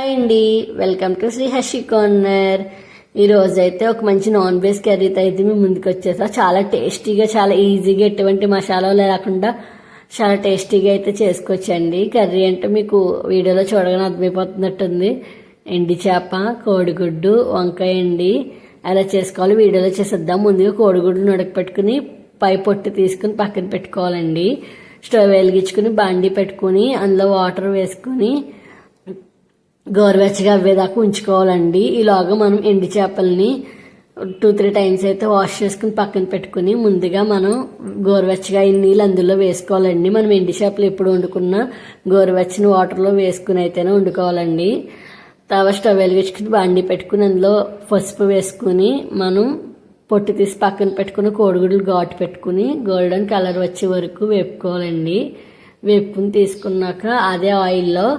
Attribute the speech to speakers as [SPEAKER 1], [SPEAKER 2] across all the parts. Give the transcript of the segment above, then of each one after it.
[SPEAKER 1] Hi అండి. Welcome to Sri Harshi corner ఈ అయితే ఒక మంచి నాన్ వెజ్ కర్రీతో అయితే మేము ముందుకు వచ్చేసా చాలా టేస్టీగా చాలా ఈజీగా ఎటువంటి మసాలాలు లేకుండా చాలా టేస్టీగా అయితే చేసుకోవచ్చండి కర్రీ అంటే మీకు వీడియోలో చూడగానే అర్థమైపోతున్నట్టుంది. ఎండి చేప కోడిగుడ్డు వంకాయ అండి. ఎలా చేసుకోవాలి వీడియోలో చేసేద్దాం. ముందుగా కోడిగుడ్డును ఉడకపెట్టుకుని పై పొట్టు తీసుకుని పక్కన పెట్టుకోవాలండి. స్టవ్ వెలిగించుకుని బండి పెట్టుకుని అందులో వాటర్ వేసుకుని గోరువెచ్చగా అవ్వేదాకా ఉంచుకోవాలండి. ఈలోగా మనం ఎండి చేపల్ని టూ త్రీ టైమ్స్ అయితే వాష్ చేసుకుని పక్కన పెట్టుకుని ముందుగా మనం గోరువెచ్చగా ఈ నీళ్ళు అందులో వేసుకోవాలండి. మనం ఎండి చేపలు ఎప్పుడు వండుకున్నా గోరువెచ్చని వాటర్లో వేసుకుని అయితేనే వండుకోవాలండి. తర్వాత స్టవ్ వెలిగించుకుని బాండి పెట్టుకుని అందులో పసుపు వేసుకుని మనం పొట్టు తీసి పక్కన పెట్టుకుని కోడిగుడ్లు ఘాటు పెట్టుకుని గోల్డెన్ కలర్ వచ్చే వరకు వేపుకోవాలండి. వేపుకుని తీసుకున్నాక అదే ఆయిల్లో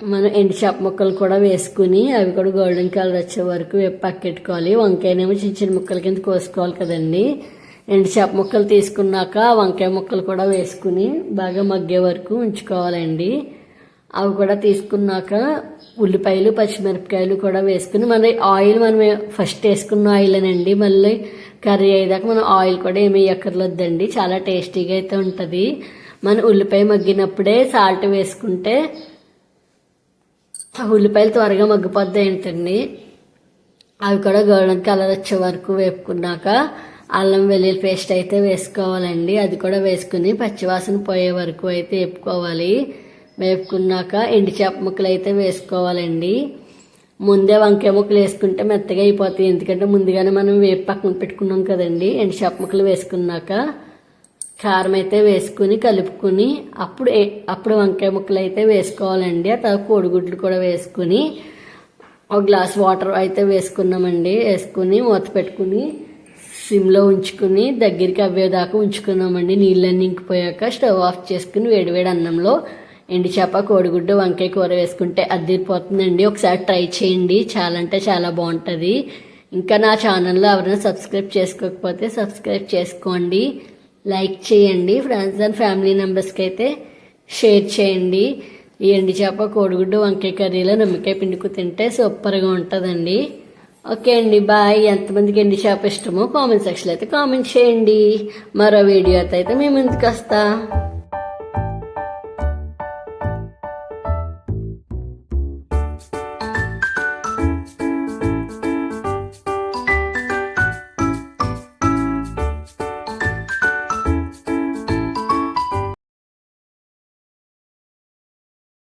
[SPEAKER 1] మనం ఎండు చేప ముక్కలు కూడా వేసుకుని అవి కూడా గోల్డెన్ కలర్ వచ్చే వరకు పక్కెట్టుకోవాలి. వంకాయనేమో చిన్న చిన్న ముక్కల కింద కోసుకోవాలి కదండి. ఎండు చేప ముక్కలు తీసుకున్నాక వంకాయ ముక్కలు కూడా వేసుకుని బాగా మగ్గే వరకు ఉంచుకోవాలండి. అవి కూడా తీసుకున్నాక ఉల్లిపాయలు పచ్చిమిరపకాయలు కూడా వేసుకుని మన ఆయిల్ మనం ఫస్ట్ వేసుకున్న ఆయిల్ అనండి మళ్ళీ కర్రీ అయ్యేదాకా మనం ఆయిల్ కూడా ఏమీ ఎక్కర్లేదండి. చాలా టేస్టీగా అయితే ఉంటుంది. మన ఉల్లిపాయ మగ్గినప్పుడే సాల్ట్ వేసుకుంటే ఉల్లిపాయలు త్వరగా మగ్గిపోద్ది ఏంటండి? అవి కూడా గోల్డెన్ కలర్ వచ్చే వరకు వేపుకున్నాక అల్లం వెల్లుల్లి పేస్ట్ అయితే వేసుకోవాలండి. అది కూడా వేసుకుని పచ్చివాసన పోయే వరకు అయితే వేపుకోవాలి. వేపుకున్నాక ఎండి చేప ముక్కలు అయితే వేసుకోవాలండి. ముందే వంకాయ ముక్కలు వేసుకుంటే మెత్తగా అయిపోతాయి. ఎందుకంటే ముందుగానే మనం వేపు పక్కన పెట్టుకున్నాం కదండి. ఎండి చేప ముక్కలు వేసుకున్నాక కారం అయితే వేసుకుని కలుపుకుని అప్పుడు అప్పుడు వంకాయ ముక్కలు అయితే వేసుకోవాలండి. ఆ తర్వాత కోడిగుడ్లు కూడా వేసుకుని ఒక గ్లాస్ వాటర్ అయితే వేసుకున్నామండి. వేసుకుని మూత పెట్టుకుని సిమ్లో ఉంచుకుని దగ్గరికి అవ్వేదాకా ఉంచుకున్నామండి. నీళ్ళన్నీ ఇంకిపోయాక స్టవ్ ఆఫ్ చేసుకుని వేడివేడి అన్నంలో ఎండి చేప కోడిగుడ్డు వంకాయ కూర వేసుకుంటే అద్దరిపోతుందండి. ఒకసారి ట్రై చేయండి. చాలా అంటే చాలా బాగుంటుంది. ఇంకా నా ఛానల్లో ఎవరైనా సబ్స్క్రైబ్ చేసుకోకపోతే సబ్స్క్రైబ్ చేసుకోండి. లైక్ చేయండి ఫ్రెండ్స్ అండ్ ఫ్యామిలీ మెంబర్స్కి అయితే షేర్ చేయండి. ఈ ఎండి చేప కోడిగుడ్డు వంకాయ కర్రీలో నిమ్మకాయ పిండుకు తింటే సూపర్గా ఉంటుందండి. ఓకే అండి బాయ్. ఎంతమందికి ఎండి చేప ఇష్టమో కామెంట్ సెక్షన్లో అయితే కామెంట్ చేయండి. మరో వీడియోతో అయితే మేము ముందుకు వస్తా.